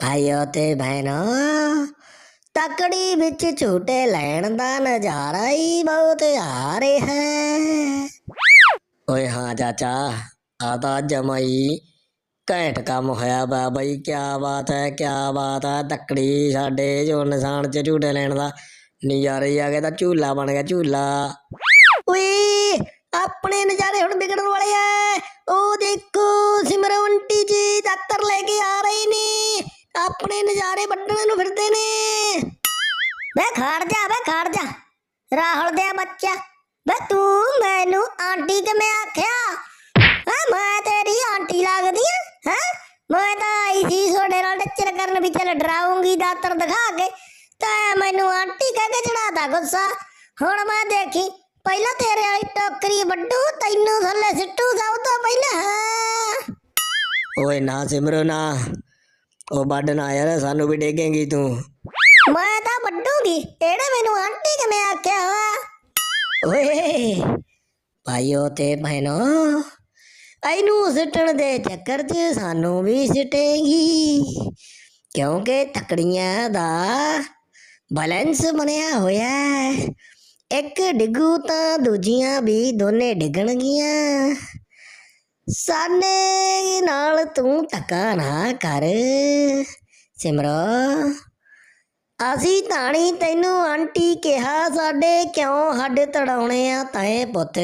ਭਾਈਓ ਤੇ ਭੈਣੋ, ਤਕੜੀ ਵਿੱਚ ਝੂਟੇ ਲੈਣ ਦਾ ਨਜ਼ਾਰਾ ਹੀ ਬਹੁਤ ਆ ਰਿਹਾ ਹੈ। ਓਏ ਹਾਂ ਚਾਚਾ ਆ ਤਾਂ ਜਮਾਈ ਘੈਂਟ ਕੰਮ ਹੋਇਆ ਬਾ ਬਈ ਕੀ ਬਾਤ ਹੈ ਕੀ ਬਾਤ ਹੈ, ਤਕੜੀ ਸਾਡੇ ਜੋ ਨਿਸ਼ਾਨ ਚ ਝੂਟੇ ਲੈਣ ਦਾ ਨਜ਼ਾਰੇ ਆ ਗਏ, ਤਾਂ ਝੂਲਾ ਬਣ ਗਿਆ ਝੂਲਾ। ਓਏ, ਆਪਣੇ ਨਜ਼ਾਰੇ ਹੁਣ ਵਿਗੜਨ ਵਾਲੇ ਐ ਉਹ ਦੇਖੋ। ਦਾਤਰ ਲੈ ਕੇ ਆ ਰਹੇ ਨੇ। ਆਪਣੇ ਨਜ਼ਾਰੇ ਵੱਢਣ ਨੂੰ ਫਿਰਦੇ ਨੇ। ਵੇ ਖੜ ਜਾ ਵੇ ਖੜ ਜਾ। ਰਾਹੁਲ ਦੇ ਬੱਚਾ। ਵੇ ਤੂੰ ਮੈਨੂੰ ਆਂਟੀ ਕਿਵੇਂ ਆਖਿਆ, ਹਾਂ, ਮੈਂ ਤੇਰੀ ਆਂਟੀ ਲੱਗਦੀ ਆ, ਹਾਂ? ਮੈਂ ਤਾਂ ਆਈ ਸੀ ਤੁਹਾਡੇ ਨਾਲ ਟੱਚਰ ਕਰਨ ਵੀ ਚੱਲ ਡਰਾਉਂਗੀ ਦਾਤਰ ਦਿਖਾ ਕੇ। ਤਾਂ ਮੈਨੂੰ ਆਂਟੀ ਕਹਿ ਕੇ ਚੜਾਤਾ ਗੁੱਸਾ। ਹੁਣ ਮੈਂ ਦੇਖੀ, ਪਹਿਲਾਂ ਤੇਰੇ ਵਾਲੀ ਟੋਕਰੀ ਵੱਡੂ ਤੈਨੂੰ ਥੱਲੇ ਸਿੱਟੂ ਸਭ ਤੋਂ ਪਹਿਲਾਂ ਓਏ ਨਾ ਸਿਮਰੋ ਨਾ। ਉਹ ਵੱਢ ਨਾ ਯਾਰ ਸਾਨੂੰ ਵੀ ਡੇਗੇਂਗੀ ਤੂੰ। ਮੈਂ ਤਾਂ ਵੱਡੂਗੀ ਇਹਨੇ ਮੈਨੂੰ ਆਂਟੀ ਕਿਵੇਂ ਆਖਿਆ ਵਾ? ਓਏ ਭਾਈਓ ਤੇ ਭੈਣੋ ਇਹਨੂੰ ਸਿੱਟਣ ਦੇ ਚੱਕਰ 'ਚ ਸਾਨੂੰ ਵੀ ਸਿੱਟੇਗੀ। ਕਿਉਂਕਿ ਤਕੜੀਆਂ ਦਾ ਬੈਲੈਂਸ ਬਣਿਆ ਹੋਇਆ ਹੈ। ਇੱਕ ਡਿੱਗੂ ਤਾਂ ਦੂਜੀਆਂ ਵੀ ਦੋਨੇ ਡਿੱਗਣਗੀਆਂ। ਸਾਨੇ ਨਾਲ ਤੂੰ ਧੱਕਾ ਨਾ ਕਰ। ਸਿਮਰੋ, ਅਸੀਂ ਤਾਣੀ ਤੈਨੂੰ ਆਂਟੀ ਕਿਹਾ, ਸਾਡੇ ਕਿਉਂ ਹੱਡ ਤੜਾਉਣੇ ਆ ਤੈਂ ਪੁੱਤ?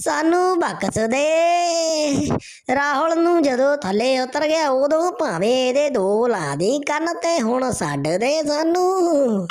ਸਾਨੂੰ ਬਖਸ਼ ਦੇ। ਰਾਹੁਲ ਨੂੰ ਜਦੋਂ ਥੱਲੇ ਉਤਰ ਗਿਆ, ਉਦੋਂ ਭਾਵੇਂ ਇਹਦੇ ਦੋ ਲਾ ਦੀ ਕੰਨ ਤੇ ਹੁਣ ਛੱਡ ਦੇ ਸਾਨੂੰ।